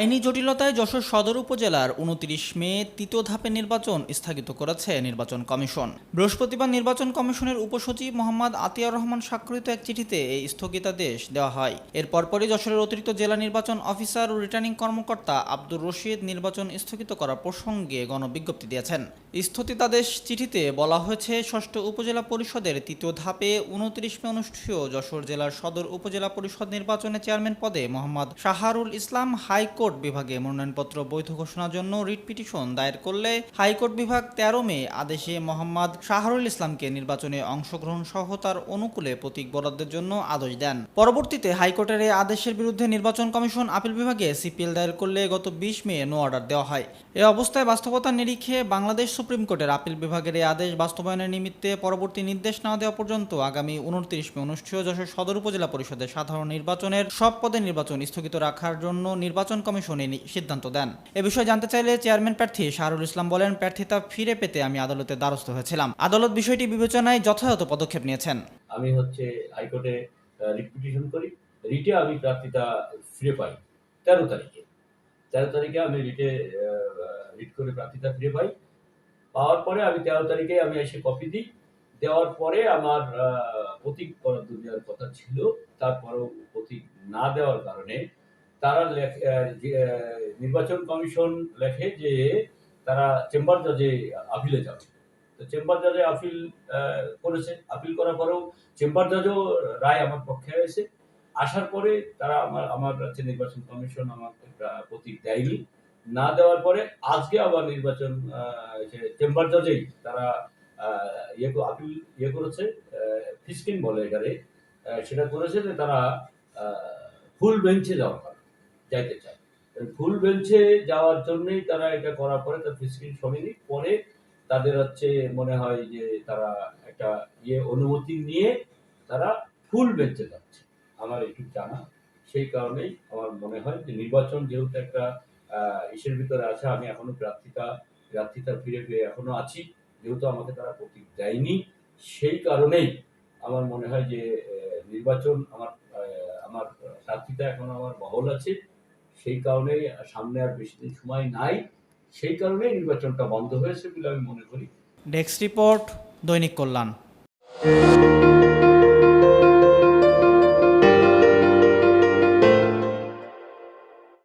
আইনি জটিলতায় যশোর সদর উপজেলার উনত্রিশ মে তৃতীয় ধাপে নির্বাচন স্থগিত করেছে নির্বাচন কমিশন। বৃহস্পতিবার নির্বাচন কমিশনের উপসচিব মোহাম্মদ আতিয়ার রহমান স্বাক্ষরিত এক চিঠিতে এই স্থগিতাদেশ দেওয়া হয়। এর পরপরই যশোরের অতিরিক্ত জেলা নির্বাচন অফিসার ও রিটার্নিং কর্মকর্তা আব্দুর রশিদ নির্বাচন স্থগিত করার প্রসঙ্গে গণবিজ্ঞপ্তি দিয়েছেন। স্থগিতাদেশ চিঠিতে বলা হয়েছে, ষষ্ঠ উপজেলা পরিষদের তৃতীয় ধাপে উনত্রিশ মে অনুষ্ঠেয় যশোর জেলার সদর উপজেলা পরিষদ নির্বাচনে চেয়ারম্যান পদে মোহাম্মদ শাহারুল ইসলাম হাইকোর্ট বিভাগে মনোনয়নপত্র বৈধ ঘোষণার জন্য রিট পিটিশন দায়ের করলে হাইকোর্ট বিভাগ তেরো মে আদেশে মোহাম্মদ শাহরুল ইসলামকে নির্বাচনে অংশগ্রহণ সহ তার অনুকূলে প্রতীক বরাদ্দের জন্য আদেশ দেন। পরবর্তীতে হাইকোর্টের এই আদেশের বিরুদ্ধে নির্বাচন কমিশন আপিল বিভাগে সিপিএল দায়ের করলে গত বিশ মে নো অর্ডার দেওয়া হয়। এ অবস্থায় বাস্তবতার নিরিখে বাংলাদেশ সুপ্রিম কোর্টের আপিল বিভাগের এই আদেশ বাস্তবায়নের নিমিত্তে পরবর্তী নির্দেশ না দেওয়া পর্যন্ত আগামী উনত্রিশ মে অনুষ্ঠেয় যশোর সদর উপজেলা পরিষদের সাধারণ নির্বাচনের সব পদে নির্বাচন স্থগিত রাখার জন্য নির্বাচন কমিশন নি- সিদ্ধান্ত দেন। এ বিষয়ে জানতে চাইলে চেয়ারম্যান প্রার্থী শাহরুল ইসলাম বলেন, প্রার্থিতা ফিরে পেতে আমি আদালতে দ্বারস্থ হয়েছিলাম। আদালত বিষয়টি বিবেচনায় যথাযথ পদক্ষেপ নিয়েছেন। আমি হচ্ছে হাইকোর্টে রিট পিটিশন করি। রিটে আমি প্রার্থিতা ফিরে পাই। তেরো তারিখে। তেরো তারিখে আমি রিটে রিট করে প্রার্থিতা ফিরে পাই। পাওয়ার পরে আমি তেরো তারিখে আমি এসে কপি দিই। দেওয়ার পরে আমার প্রতীক বরাদ্দ দেওয়ার কথা ছিল। তারপরেও প্রতীক না দেওয়ার কারণে তারা নির্বাচন কমিশন লেখে যে তারা চেম্বার জজে আপিলে যাবে। তো চেম্বার জজে আপিল করেছে। আপিল করার পরেও চেম্বার জজও রায় আমার পক্ষে এসে আসার পরে তারা আমার আমার কাছে নির্বাচন কমিশন আমাকে প্রতীক দেয়নি। না দেওয়ার পরে আজকে আবার নির্বাচন চেম্বার জজেই তারা ইয়ে আপিল ইয়ে করেছে ফিসকিং বলে এখানে সেটা করেছে যে তারা ফুল বেঞ্চে যাওয়ার যাইতে চায়। ফুল বেঞ্চে যাওয়ার জন্যই তারা এটা করার পরে তার ফিসকিং শোনেনি পরে তাদের হচ্ছে মনে হয় যে তারা একটা ইয়ে অনুমতি নিয়ে তারা ফুল বেঞ্চে যাচ্ছে। আমার একটু জানা, সেই কারণেই আমার মনে হয় যে নির্বাচন যেহেতু একটা ইসের ভিতরে আছে, আমি এখনও প্রার্থিতা প্রার্থিতা ফিরে পেয়ে এখনও আছি, যেহেতু আমাকে তারা প্রতীক দেয়নি, সেই কারণেই আমার মনে হয় যে নির্বাচন আমার আমার প্রার্থিতা এখনও আমার বহল আছে। সেই কারণে সামনে আর বেশি দিন সময় নাই। সেই কারণে নির্বাচনটা বন্ধ হয়েছে বলে আমি মনে করি। ডেস্ক রিপোর্ট দৈনিক কল্যাণ।